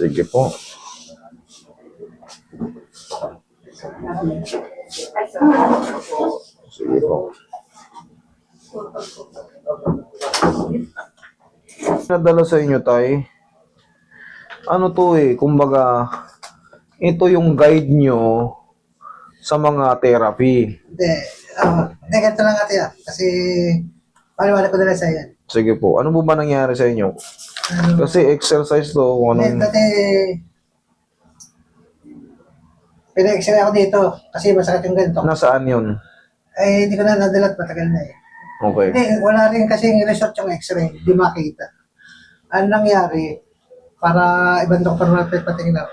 Sige po. Sige po. Nadala sa inyo, Tay. Ano to eh, kumbaga, ito yung guide nyo sa mga therapy. Hindi. Uh, hindi, ganito lang ate ah. Kasi, paliwanag ko na lang sa yan. Sige po, ano po ba nangyari sa inyo? Kasi exercise to, kung hindi, anong... dati, pina-x-ray ako dito kasi masakit yung ganito. Nasaan yun? Eh, hindi ko na nadalat, matagal na eh. Okay. Hindi, wala rin kasi resort yung x-ray, hindi makita. Ano nangyari, para ibang doktor na patingin ako,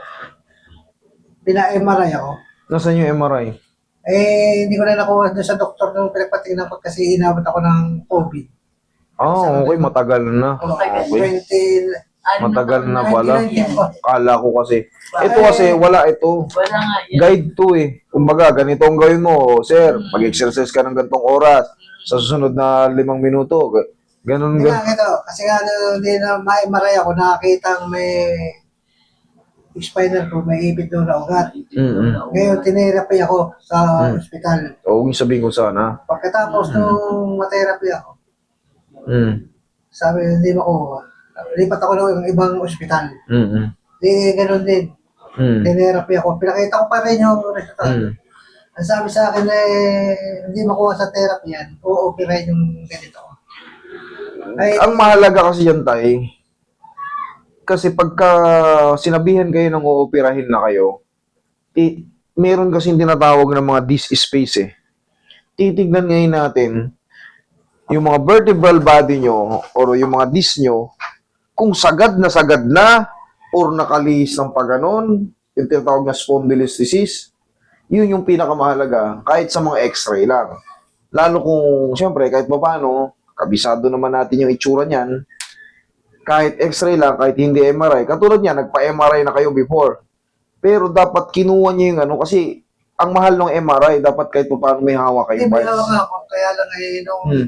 pina-MRI ako. Nasaan yung MRI? Eh, hindi ko na nakuha doon sa doktor nung pinagpatingin ako kasi inabot ako ng COVID. Ah, okay, matagal na. Okay. 20, Matagal na pala. 2019 po. Kala ko kasi. Ito kasi, wala ito. Wala nga yan. Guide to eh. Kumbaga, ganito ang gawin mo. Sir, mag-exercise ka ng gantong oras. Sa susunod na limang minuto. Ga- Ganun, ganun. nga ito, kasi nga ano, hindi na maimaray ako, nakakita ang may spinal ko, may ipit doon na ugat. Mm-mm. Ngayon, tinerapi ako sa Hmm. ospital. O, huwag sabihin ko sana. Pagkatapos nung materapi ako, Mm. sabi, hindi makuha. Lipat ako ng ibang ospital. Mm-mm. Di, ganun din. Mm. Tinerapi ako. Pinakita ko pa rin yung resulta. Mm. Ang sabi sa akin eh, hindi makuha sa therapy yan. O-opera yung ganito. Ay, Ang mahalaga kasi yan, tay, kasi pagka sinabihan kayo ng uoperahin na kayo, i- meron kasing tinatawag ng mga disc space eh. Titignan ngayon natin yung mga vertebral body nyo or yung mga disc nyo, kung sagad na sagad na or nakalihis ng paganon, yung tinatawag na spondylolisthesis, yun yung pinakamahalaga kahit sa mga x-ray lang. Lalo kung, siyempre, kahit pa paano, kabisado naman natin yung itsura niyan, kahit x-ray lang, kahit hindi MRI, katulad niya, nagpa-MRI na kayo before. Pero dapat kinuha niyo yung ano, kasi ang mahal ng MRI, dapat kahit pa paano may hawak kayo. hindi may hawak ako. Kaya lang eh, nung Hmm.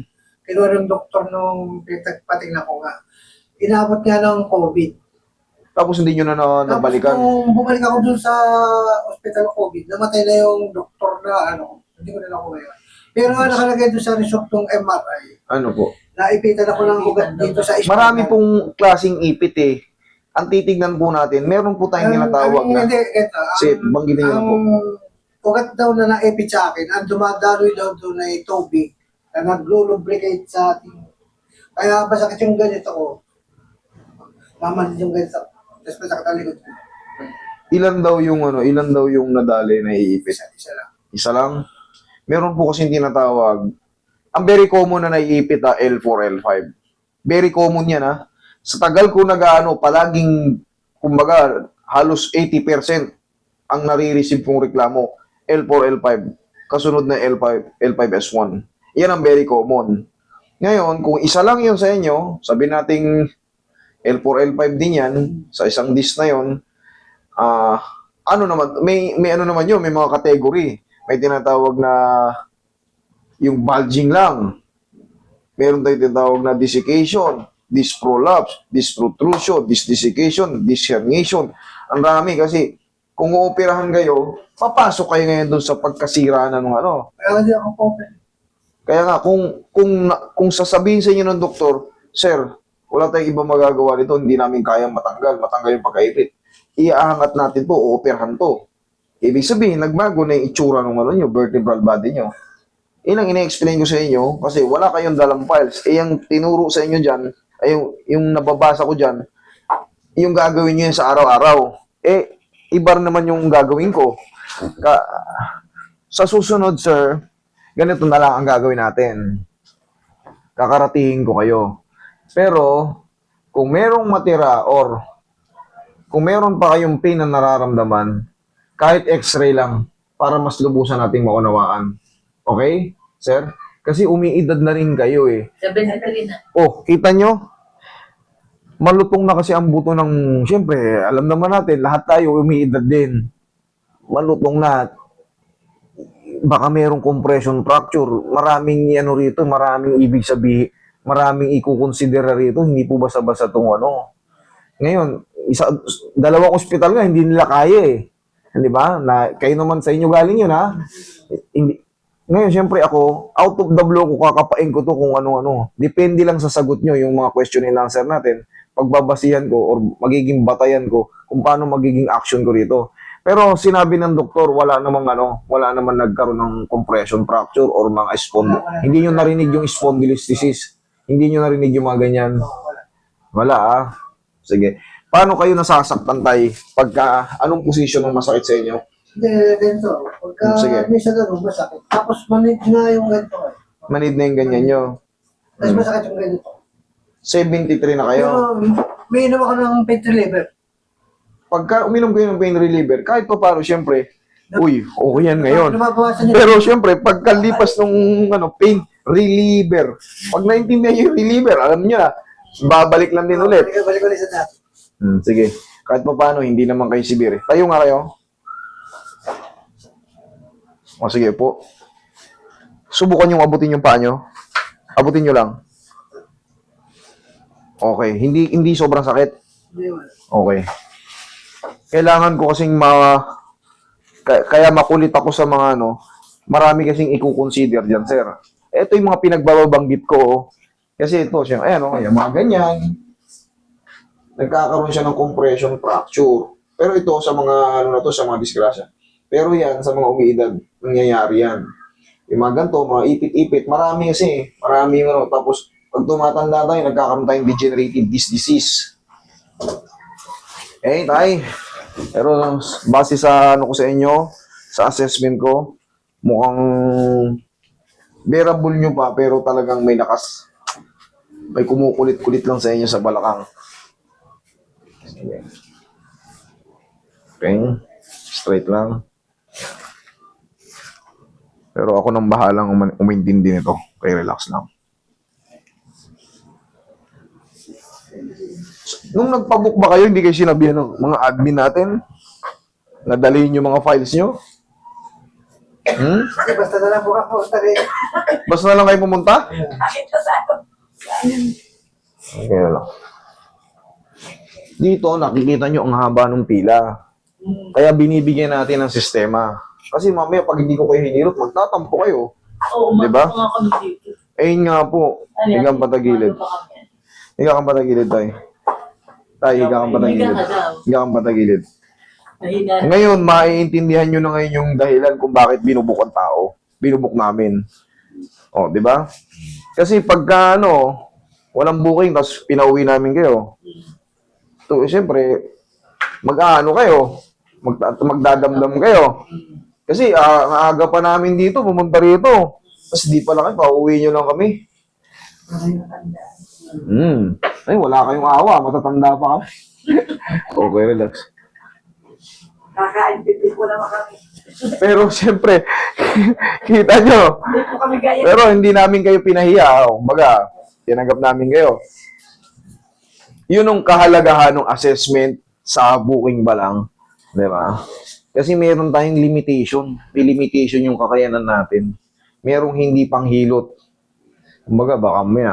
Kinuha ng doktor nung pinagpatingnan ko nga, inabot nga ng COVID. Tapos hindi nyo na, na nabalikan. Tapos nung bumalik ako dun sa hospital ng COVID, namatay na yung doktor na ano, hindi ko na nakuha yun. Pero nga nakalagay dun sa result ng MRI, Ano po? naipitan ako ng ugat dito sa spinal. Marami pong klaseng ipit eh. Ang titignan po natin, meron po tayong Ang- tinatawag ang- na, Hindi, ito. Ang, Sige, banggitin niyo na ang po. ugat daw na naipit sa akin, ang dumadaloy daw doon ay tubig na naglulubricate sa ating. Kaya masakit yung ganito ko. Mamalit yung ganito. Tapos masakit ang likod ko. ilan daw yung ano, ilan daw yung nadali na iipit? Isa, isa lang. Isa lang. Meron po kasi tinatawag. Ang very common na naiipit ah, L4, L5. Very common yan ah. Sa tagal ko nag-ano, palaging, kumbaga, halos 80% ang nare-receive kong reklamo. L4, L5. Kasunod na L5, L5S1. Yan ang very common. Ngayon, kung isa lang yun sa inyo, sabi nating L4, L5 din yan, sa isang disc na yun, ah, ano naman, may, may ano naman yun, may mga category. May tinatawag na yung bulging lang. Meron tayong tinatawag na desiccation, disc prolapse, disc protrusion, disc desiccation, disc herniation. Ang dami kasi kung uoperahan kayo, papasok kayo ngayon doon sa pagkasira ng ano. Kaya hindi ako open. Kaya nga, kung, kung, kung sasabihin sa inyo ng doktor, Sir, wala tayong ibang magagawa nito, hindi namin kayang matanggal, matanggal yung pagkaipit. Iaangat natin to, uoperahan to. Ibig sabihin, nagbago na yung itsura ng ano nyo, vertebral body nyo. Yun ang ine-explain ko sa inyo, kasi wala kayong dalang files. Eh, yung tinuro sa inyo dyan, ay yung, yung nababasa ko dyan, yung gagawin nyo yan sa araw-araw. Eh, iba naman yung gagawin ko. Ka, sa susunod, sir, ganito na lang ang gagawin natin. Kakaratingin ko kayo. Pero, kung merong matira or kung meron pa kayong pain na nararamdaman, kahit x-ray lang, para mas lubusan nating maunawaan. Okay, sir? Kasi umiidad na rin kayo eh. 73 na. Oh, kita nyo? Malutong na kasi ang buto ng, siyempre, alam naman natin, lahat tayo umiidad din. Malutong na. Baka merong compression fracture. Maraming ano rito, maraming ibig sabihin, maraming ikukonsidera rito. Hindi po basta-basta itong ano. Ngayon, isa, dalawang ospital nga, hindi nila kaya eh. Di ba? Na, kayo naman sa inyo galing yun, ha? Hindi, ngayon, syempre ako, out of the blue ko, kakapain ko to kung ano-ano. Depende lang sa sagot nyo, yung mga question and answer natin. Pagbabasihan ko or magiging batayan ko kung paano magiging action ko rito. Pero sinabi ng doktor, wala namang ano, wala naman nagkaroon ng compression fracture or mga spondil. Hindi nyo narinig yung spondylolisthesis. Hindi nyo narinig yung mga ganyan. Wala ah. Sige. Paano kayo nasasaktan tay? Pagka, anong position ng masakit sa inyo? Hindi, ganito. Pagka Hmm, Sige. may sa ganun, masakit. Tapos manid nga yung ganito. Eh. Manid na yung ganyan nyo. Tapos masakit yung ganito. 73 na kayo. Pero may inom ako ng pain reliever. Pagka uminom kayo ng pain reliever, kahit pa paano, syempre, uy, okay yan ngayon. Pero syempre, pagkalipas ng ano, pain reliever, pag naintindihan niyo yung reliever, alam niyo na, babalik lang din ulit. Balik, ulit sa dati. Hmm, sige. Kahit pa paano, hindi naman kayo severe. Tayo nga kayo. O sige po. Subukan yung abutin yung paa nyo. Abutin nyo lang. Okay. Hindi hindi sobrang sakit. Okay. Kailangan ko kasing ma... Kaya, makulit ako sa mga ano, marami kasing i-consider dyan, sir. Ito yung mga pinagbababanggit ko. oh. Kasi ito, siya, ayan, oh, yung mga ganyan. Nagkakaroon siya ng compression fracture. Pero ito sa mga, ano na to, sa mga disgrasya. Pero yan, sa mga umiidad, nangyayari yan. Yung mga ganito, mga ipit-ipit, marami kasi, marami ano, tapos pag tumatanda tayo, nagkakaroon tayong degenerative disease. Eh, tay. Pero base sa ano ko sa inyo, sa assessment ko, mukhang bearable nyo pa, pero talagang may lakas. May kumukulit-kulit lang sa inyo sa balakang. Okay. Straight lang. Pero ako nang bahalang uman- umintindi nito. Okay, relax lang. Nung nagpabook ba kayo, hindi kayo sinabihan ng mga admin natin? Nadalihin yung mga files nyo? Hmm? Basta na lang buka po. Tari. Basta na lang kayo pumunta? Okay na lang. Dito, nakikita nyo ang haba ng pila. Kaya binibigyan natin ng sistema. Kasi mamaya, pag hindi ko kayo hinirot, magtatampo kayo. Oo, Di ba? mga kami dito. Eh, yun nga po. Yan? Higa kang patagilid. Ba kami? Higa kang patagilid, tay. Tay, higa kang patagilid. Higa ka daw. Higa kang patagilid. Ngayon, maiintindihan nyo na ngayon yung dahilan kung bakit binubuk ang tao. Binubuk namin. O, di ba? Kasi pagka ano, walang booking, tapos pinauwi namin kayo. So, siyempre, mag-ano kayo, mag magdadamdam kayo. Kasi ang aga pa namin dito, pumunta rito. Tapos di pa lang kayo, pauwi nyo lang kami. Hmm. Ay, wala kayong awa, matatanda pa kami. okay, relax. Kakain pipi ko naman kami. Pero siyempre, kita nyo, Hindi po kami gaya. pero hindi namin kayo pinahiya. O, Baga, tinanggap namin kayo. Yun ang kahalagahan ng assessment sa booking ba lang. Di ba? Kasi meron tayong limitation. May limitation yung kakayanan natin. Merong hindi panghilot. Kumbaga, baka may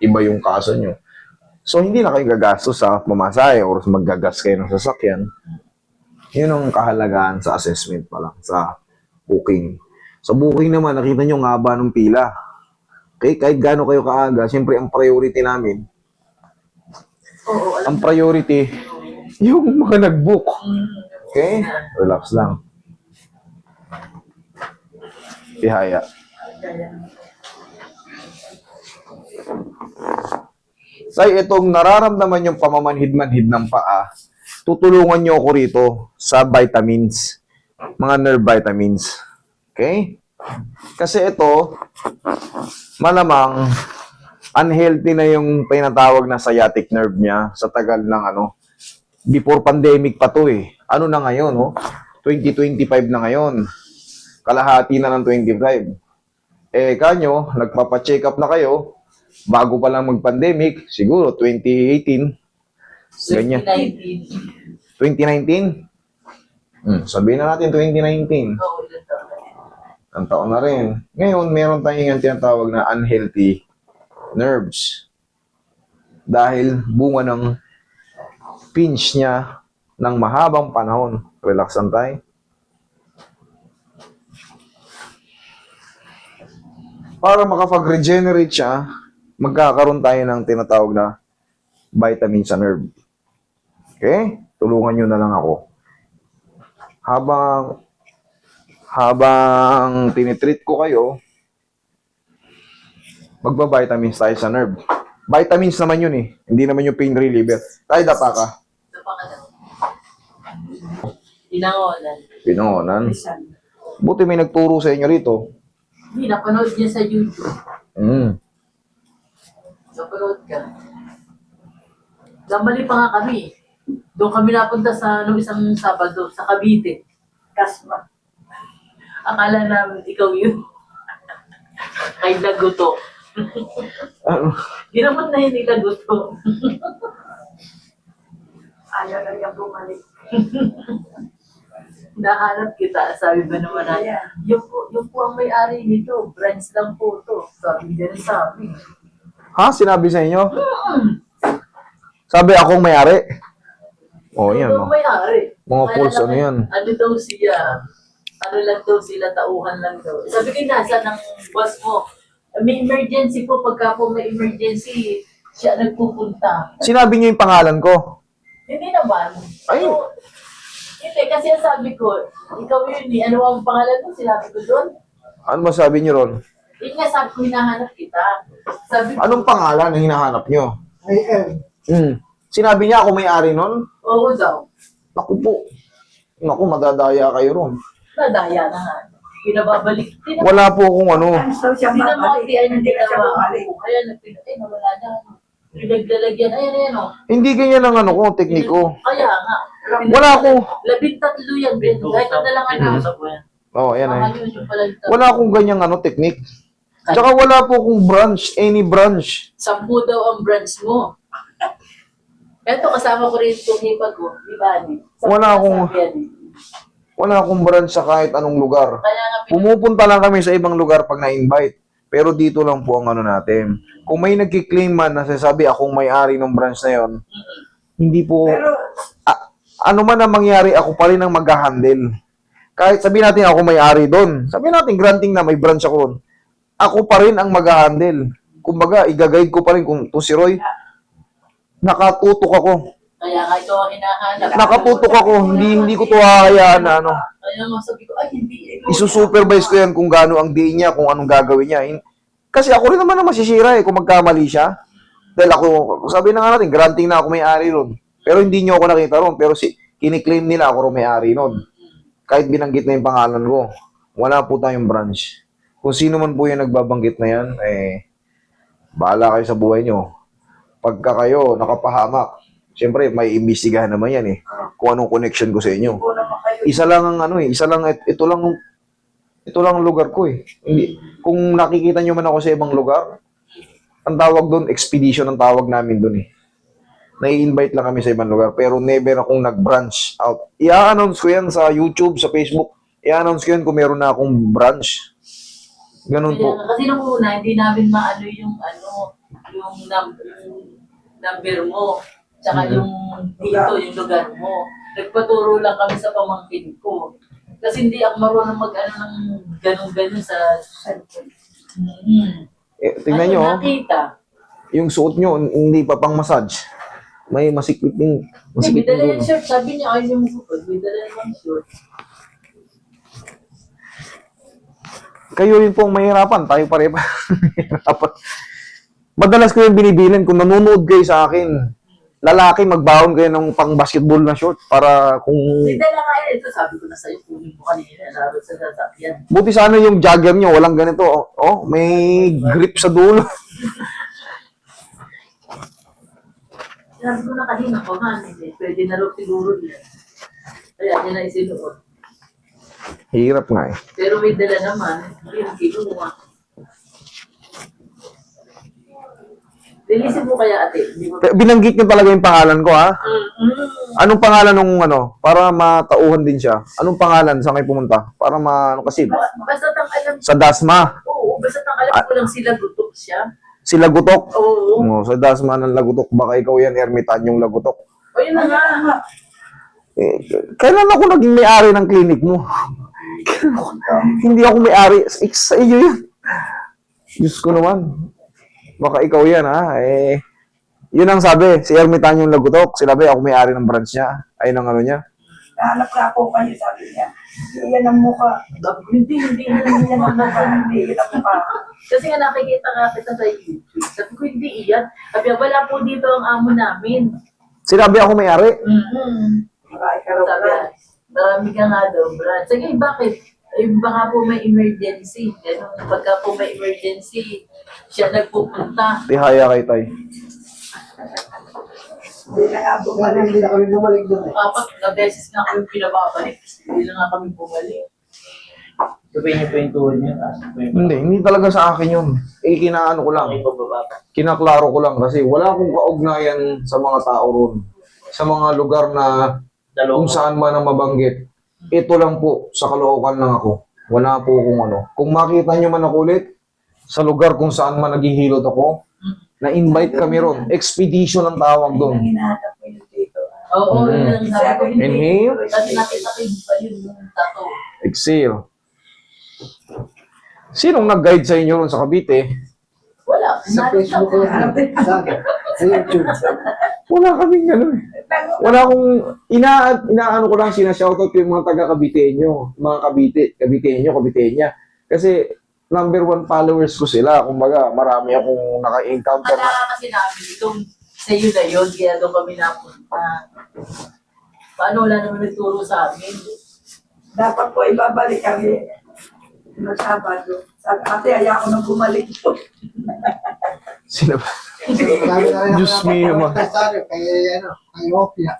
iba yung kaso nyo. So, hindi na kayo gagastos sa pamasahe or maggagas kayo ng sasakyan. Yun ang kahalagahan sa assessment pa lang, sa booking. Sa booking naman, nakita nyo ang haba ng pila. Okay, kahit gaano kayo kaaga, siyempre ang priority namin, Oo, ang priority, yung mga nag-book. Okay? Relax lang. Ihaya. Tay, itong nararamdaman yung pamamanhid-manhid ng paa, tutulungan nyo ako rito sa vitamins. Mga nerve vitamins. Okay? Kasi ito, malamang, unhealthy na yung pinatawag na sciatic nerve niya sa tagal ng ano. Before pandemic pa to eh. Ano na ngayon, no? 2025 na ngayon. Kalahati na ng 25. Eh, kanyo, nagpapa-check up na kayo, bago pa lang mag-pandemic, siguro 2018, Ganyan. 2019. 2019. Hmm, sabihin na natin 2019. Oo, ilan taon na yun. Ang taon na rin. Ngayon, meron tayong yung tinatawag na unhealthy nerves. Dahil bunga ng pinch niya ng mahabang panahon. Relax lang tayo. Para makapag-regenerate siya, magkakaroon tayo ng tinatawag na vitamin sa nerve. Okay? Tulungan nyo na lang ako. Habang habang tinitreat ko kayo, magba-vitamins tayo sa nerve. Vitamins naman yun eh. Hindi naman yung pain reliever. Tayo dapa ka. Ito pa ka daw. Inangonan. Pinangonan. Buti may nagturo sa inyo rito. Hindi, napanood niya sa YouTube. Mm. Napanood ka. Gambali pa nga kami. Doon kami napunta sa nung isang Sabado sa Cavite. Kasma. Akala namin ikaw yun. Kay Laguto. Ano? Ginamot na hindi Laguto. Ayaw na niya bumalik. Nahanap kita, sabi ba naman na, yung po, yung po ang may-ari nito, branch lang po to. Sabi ganun sa amin. Ha? Sinabi sa inyo? Sabi akong may-ari. Oh, yan. Yung Oh. may-ari. Mga lang, ano yan? Ano daw siya? Ano lang daw sila, tauhan lang daw. Sabi ko, nasa ng boss mo. May emergency po, pagka po may emergency, siya nagpupunta. Sinabi niyo yung pangalan ko. Hindi naman. Ay. So, hindi, kasi sabi ko, ikaw yun eh. Ano ang pangalan mo? Sinabi ko doon. Ano masabi niyo ron? Yun nga sabi ko, hinahanap kita. Sabi ko, Anong pangalan ang hinahanap niyo? I am. Hmm. Sinabi niya ako may-ari nun? oo daw. Naku po. Naku, madadaya kayo ron. Nadaya na nga. Pinababalik. Tinab- Wala po akong ano. Hindi na makatiyan, hindi na. Kaya nagpinatay, nawala na. Pinaglalagyan, ayan, ayan, oh. Hindi ganyan ang ano ko, tekniko. Kaya nga. Wala ako. Labing tatlo yan, Ben. Kahit na lang ano. Oh, ay. yung pala yung tatlo. Wala akong ganyang ano, technique. Tsaka wala po akong branch, any branch. Sampu daw ang branch mo. Eto, kasama ko rin itong hipag ko. Di ba, Wala akong- sabi eh. Wala akong branch sa kahit anong lugar. Kaya nga, pin- Pumupunta lang kami sa ibang lugar pag na-invite. Pero dito lang po ang ano natin. Kung may nagkiklaim man na sasabi akong may-ari ng branch na yon, hindi po... A- ano man ang mangyari, ako pa rin ang mag-handle. Kahit sabihin natin ako may-ari doon. Sabihin natin, granting na may branch ako doon. Ako pa rin ang mag-handle. Kumbaga, igaguide ko pa rin kung to si Roy. Nakatutok ako. kaya nga ito ang hinahanap. Nakatutok ako. Hindi hindi ko to hahayaan na ano. Kaya nga sabi ko, ay, hindi. ikaw Isusupervise ko yan kung gaano ang diin niya, kung anong gagawin niya. Kasi ako rin naman ang masisira eh kung magkamali siya. Dahil ako, sabi na nga natin, granting na ako may-ari ron. Pero hindi niyo ako nakita ron. Pero si, kiniklaim nila ako rin may-ari ron. Kahit binanggit na yung pangalan ko. Wala po tayong branch. Kung sino man po yung nagbabanggit na yan, eh, bahala kayo sa buhay niyo. Pagka kayo nakapahamak, siyempre may imbestigahan naman yan eh. Kung anong connection ko sa inyo isa lang ang ano eh, isa lang ito lang ito lang ang lugar ko eh. Hindi kung nakikita niyo man ako sa ibang lugar, ang tawag doon expedition ang tawag namin doon eh. Nai-invite lang kami sa ibang lugar pero never akong nag-branch out. I-announce ko yan sa YouTube, sa Facebook. I-announce ko yan kung meron na akong branch. Ganun po. kasi nung una, hindi namin maano yung ano, yung, num- yung number mo. Tsaka yung dito, yung lugar mo. Nagpaturo lang kami sa pamangkin ko. Kasi hindi ako marunong mag-ano ng ganun-ganun sa... Mm. Eh, tingnan niyo, oh. Nakita. yung suot niyo hindi pa pang massage. May masikip din. Hindi, may Masikip dala din yung shirt. Sabi niya, ayaw niya magpupad. May dala yung shirt. Kayo rin pong mahirapan, tayo pare pa mahirapan. Madalas ko yung binibilin, kung nanonood kayo sa akin, lalaki, magbaon kayo ng pang basketball na short para kung... May dala nga yun. Ito, sabi ko na sa'yo, kunin mo kanina. Narot sa sasakyan. Buti sana yung jogger nyo, walang ganito. Oh, oh, may grip sa dulo. Sabi ko na kanina ko hindi. Pwede na rin siguro yan. Kaya niya na isinuot. Hirap nga eh. Pero may dala naman, hindi kinuha. Lilisin mo kaya ate? Mo... Binanggit nyo talaga yung pangalan ko, ha? Mm-mm. Anong pangalan nung ano? Para matauhan din siya. Anong pangalan? Saan kayo pumunta? Para ma... Ano kasi? Basta tang alam Sa Dasma. Oo, basta tang alam ko lang sila gutok siya. Si Lagutok. Oo. Oh, sa Dasma ng Lagutok. Baka ikaw yan, Ermitan yung Lagutok. O yun na nga. Eh, kailan ako naging may-ari ng clinic mo? Ako- Hindi ako may-ari. Sa iyo yan. Diyos ko naman. Baka ikaw yan, ha? Eh, yun ang sabi. Si Ermitan yung lagutok. Sinabi, ako may-ari ng branch niya. Ay, ng ano niya. Nahanap ka po kayo, sabi niya. Iyan ang mukha. Hindi, hindi, hindi yan ang mukha. Hindi, yan ang mukha. Kasi nga nakikita nga kita sa YouTube. Sabi ko, hindi iyan. Sabi wala po dito ang amo namin. Sinabi ako may-ari. Mm-hmm. Marami ka raw Sabi, marami ka nga daw, Brad. Sige, bakit? Eh, baka po may emergency. Ganun, pagka po may emergency, siya nagpupunta. Tihaya kay Tay. Hindi na kami bumalik doon eh. Apat na beses nga kami pinababalik. Hindi na nga kami bumalik. Sabihin niyo po yung tuhod niyo, taas po yung Hindi, hindi talaga sa akin yun. Eh, kinaano ko lang. Bakit po baba? Kinaklaro ko lang kasi wala akong kaugnayan sa mga tao ron. Sa mga lugar na Dalawa kung saan man ang mabanggit. Ito lang po, sa Caloocan lang ako. Wala po kung ano. Kung makita nyo man ako ulit, sa lugar kung saan man naghihilot ako, na-invite kami ron. Expedition ang tawag doon. hinahanap mo yun dito. Oo, Mhm. yun ang sabi ko. Hindi. Inhale. Kasi nakita ko yung yun yung tato. Exhale. Sinong nag-guide sa inyo ron sa Cavite? Wala. Sa nakita Facebook ko. ko sa akin. Sa YouTube. Wala kaming gano'n eh. Wala akong, ina, inaano ko lang, sinashoutout ko yung mga taga Caviteño, mga Cavite, Caviteño, Caviteña. Kasi, number one followers ko sila. Kumbaga, marami akong naka-encounter na. Kaya kasi namin itong sa iyo na yun, kaya doon kami napunta. Paano wala naman nagturo sa amin? Dapat po ibabalik kami. Noong Sabado. Sabi, ate, ayaw ko nang bumalik po. Sino ba? Diyos mio, ma. napapunta sa akin. Kaya ano, kay Opia.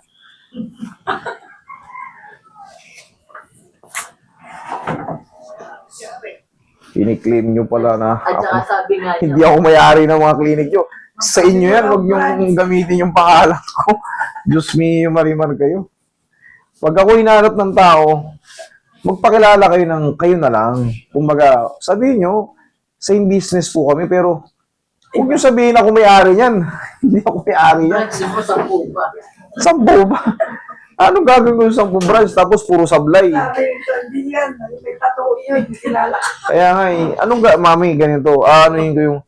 Kiniklaim nyo pala na At saka ako, sabi nga hindi niya, ako may-ari ng mga klinik nyo. Sa inyo yan, huwag nyo gamitin yung pangalan ko. Diyos mio, marimar kayo. Pag ako hinahanap ng tao, magpakilala kayo ng kayo na lang. Kumbaga, sabihin nyo, same business po kami, pero huwag nyo sabihin ako may-ari niyan. Hindi ako may-ari yan. branch mo sa pupa. Sampo ba? Anong gagawin ko sa sampo branch tapos puro sablay? Sabi, hindi yan. May tattoo yun. Kilala ka. Kaya nga eh, anong ga, mami, ganito, ah, ano yun ko yung,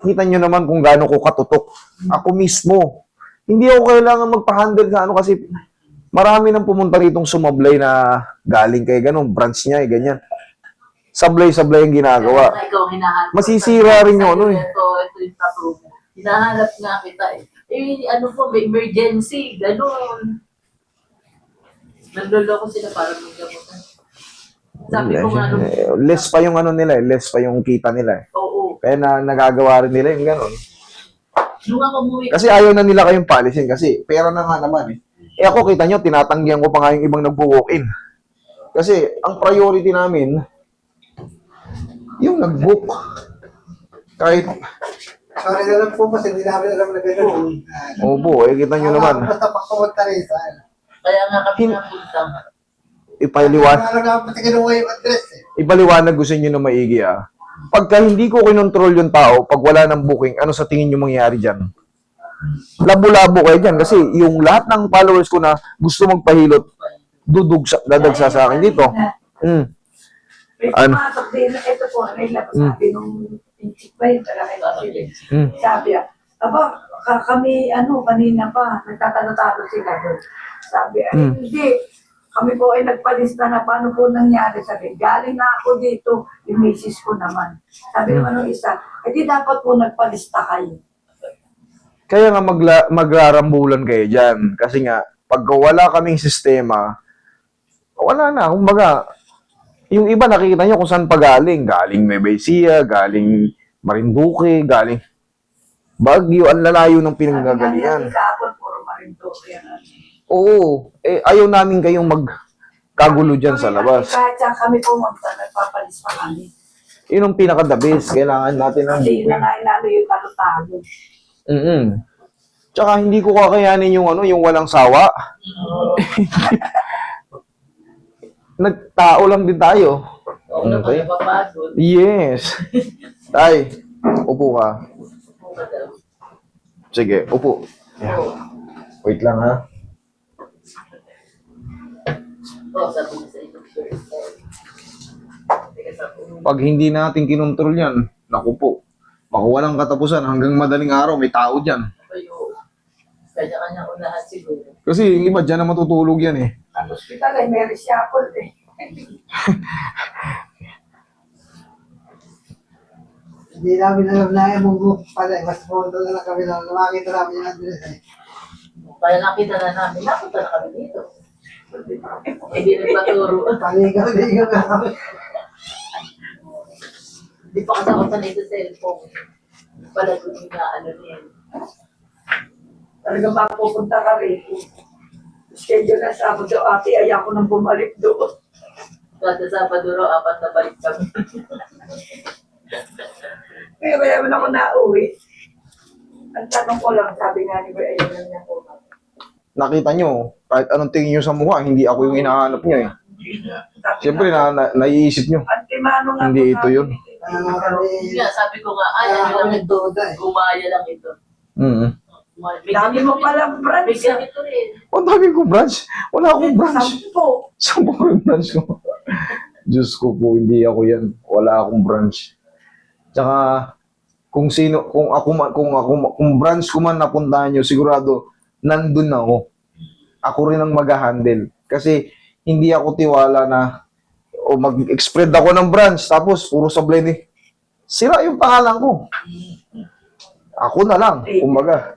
kita nyo naman kung gaano ko katutok. Ako mismo. Hindi ako kailangan magpa-handle sa ano kasi marami nang pumunta ritong sumablay na galing kay ganun, branch niya eh, ganyan. Sablay-sablay ang ginagawa. Kaya ikaw ang hinahanap. Masisira rin yung ano eh. Ito, ito yung tattoo mo. Hinahanap nga kita eh. Eh, ano po, may emergency, gano'n. Nanloloko sila para maggamutan. Sabi ko nga nung, Eh, less pa yung ano nila eh, less pa yung kita nila eh. oo, Kaya na nagagawa rin nila yung ganun. nung ako umuwi, Kasi ayaw na nila kayong palisin kasi pera na nga naman eh. Eh ako kita nyo, tinatanggihan ko pa nga yung ibang nagbo-walk-in. Kasi ang priority namin, yung nag-book. Kahit, Sorry na lang po kasi hindi namin alam na gano'n. opo, eh kita nyo naman, Basta pagkamunta rin sa ano. kaya nga kami Hin- napunta. ipaliwan, Ano nga pati kinuha yung address eh. ipaliwanag gusto nyo na maigi ah. Pagka hindi ko kinontrol yung tao, pag wala ng booking, ano sa tingin nyo mangyayari dyan? Labo-labo kayo dyan kasi yung lahat ng followers ko na gusto magpahilot, dudug sa, dadagsa sa akin dito. Mm. May Ano? pumatok din. Ito po, may labas sabi nung ba yun talaga yung Mm. Sabi ah, aba, ka- kami, ano, kanina pa, nagtatalo-talo sila doon. Sabi, ay, Hmm. hindi. Kami po ay nagpalista na paano po nangyari. Sabi, galing na ako dito, yung misis ko naman. Sabi Hmm. naman ng isa, eh di dapat po nagpalista kayo. Kaya nga magla, magrarambulan kayo dyan. Kasi nga, pag wala kaming sistema, wala na. Kumbaga, yung iba nakikita nyo kung saan pa galing. Galing Nueva Ecija, galing Marinduque, galing Baguio. Ang lalayo ng pinanggagalingan. Oo. Eh, ayaw namin kayong magkagulo dyan sa labas. Kahit saan kami pumunta, nagpapalista kami. Yun ang pinaka-the best. Kailangan natin ng Kasi yun na nga yung talo-talo. Mm Tsaka hindi ko kakayanin yung ano, yung walang sawa. Nagtao lang din tayo. Oo na. Yes. Tay, upo ka. Oo ka daw. Sige, upo. Oo. Wait lang ha. Sabi sa inyo, sure. Ko, Pag hindi natin kinontrol yan, naku po, makuwalang katapusan hanggang madaling araw, may tao dyan. Kanya-kanya unahan siguro. Kasi yung iba dyan na matutulog yan eh. Ang ospital ay may reshuffle eh. Hindi namin alam na yung munggo pala. eh. Mas punto na lang kami lang. Makita namin yung address eh. Kaya nakita na namin, napunta na kami dito. Hindi nagpaturo. Paligaw-ligaw na kami. Hindi pa sanay sa cellphone. Pala ko yung na ano Talaga mapupunta ka rito. Schedule na Sabado, ate, ayaw ko nang bumalik doon. Kada Sabado raw, apat na balik kami. Kaya kaya naman ako nauwi. Ang tanong ko lang, sabi nga ni Boy, ayaw na niya ko. Nakita nyo, kahit anong tingin nyo sa mukha, hindi ako yung hinahanap nyo eh. Siyempre, na, na, naiisip nyo. Antimano nga Hindi po ito yun. Kaya sabi ko nga, ay, kaya ano lang ito. Gumaya lang ito. Mm. Gumaya. Dami mo palang May branch. ah. ganito rin. Ang dami kong branch. Wala akong branch. Sampo. Saan ko yung branch ko? Diyos ko po, hindi ako yan. Wala akong branch. Tsaka, kung sino, kung ako man, kung ako, ma- kung branch ko man napuntahan nyo, sigurado, nandun ako. Ako rin ang mag-handle. Kasi, hindi ako tiwala na, o mag-spread ako ng branch, tapos, puro sablay ni, sira yung pangalan ko. Ako na lang, kumbaga.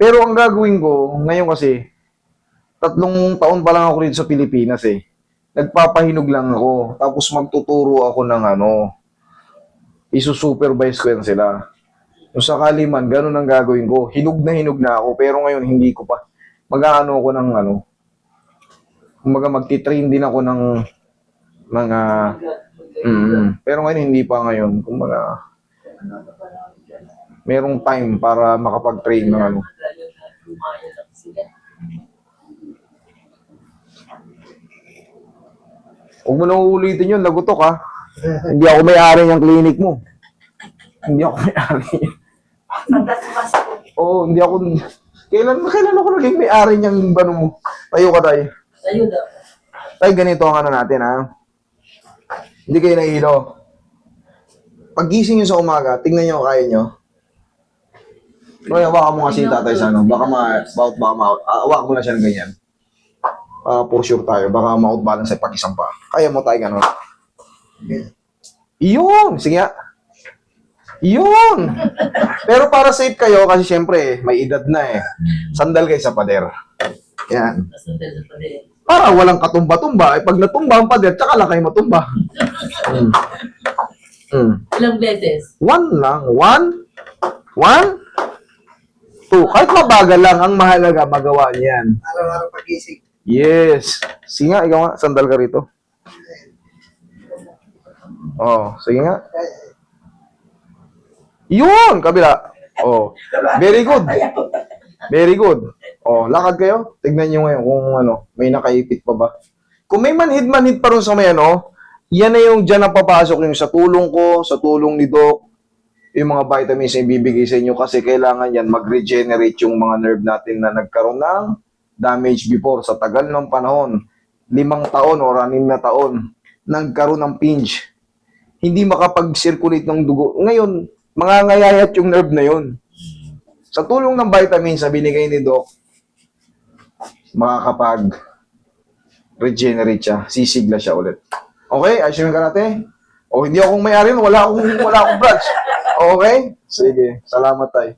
Pero ang gagawin ko, ngayon kasi, tatlong taon pa lang ako rito sa Pilipinas eh. Nagpapahinog lang ako. Tapos magtuturo ako ng ano, isusupervise ko yan sila. Kung sakali man, ganun ang gagawin ko. Hinog na hinog na ako, pero ngayon hindi ko pa. Mag-ano ako ng ano, kumbaga magti-train din ako ng mga, mm, pero ngayon hindi pa ngayon. Kumbaga, merong time para makapag-train ng ano. Huwag mo nang uulitin yun, nagutok ha. Hindi ako may-ari ng clinic mo. Hindi ako may-ari. Oo, hindi ako... Kailan, kailan ako naging may-ari niyang ano mo? Tayo ka tayo. Ayun daw. Tayo, ganito ang ano natin ha. Hindi kayo nahihilo. Pag-gising nyo sa umaga, tingnan nyo kaya nyo. Kaya hawakan mo kasi yung tatay sa ano. Baka ma... Baka, baka ma... ah, Hawakan mo na siya ng ganyan. Ah, for sure tayo. Baka ma-outbalance sa pag-isang pa. Kaya mo tayo gano'n. Iyon! Sige nga. Yun! Pero para safe kayo, kasi syempre, may edad na eh. Sandal kayo sa pader. Yan. Para walang katumba-tumba. Eh, pag natumba ang pader, tsaka lang kayo matumba. Mm. Mm. Ilang beses? One lang. One. One. Two. Kahit mabagal lang, ang mahalaga, magawa niyan. Araw-araw pagising. Yes. Sige nga, ikaw nga, sandal ka rito. Oh, sige nga. Yun, kabila. Oh, very good. Very good. Oh, lakad kayo. Tignan nyo ngayon kung ano, may nakaipit pa ba. Kung may manhid-manhid pa rin sa may ano, yan na yung dyan na papasok yung sa tulong ko, sa tulong ni Doc, yung mga vitamins na ibibigay sa inyo kasi kailangan yan mag-regenerate yung mga nerve natin na nagkaroon ng damage before sa tagal ng panahon. Limang taon o anim na taon, nagkaroon ng pinch. Hindi makapag-circulate ng dugo. Ngayon, mangangayayat yung nerve na yun. Sa tulong ng vitamins na binigay ni Doc, makakapag regenerate siya, sisigla siya ulit. Okay, ayusin ka natin. O hindi akong may-ari, wala akong wala akong branch. Okay? Sige, salamat tayo.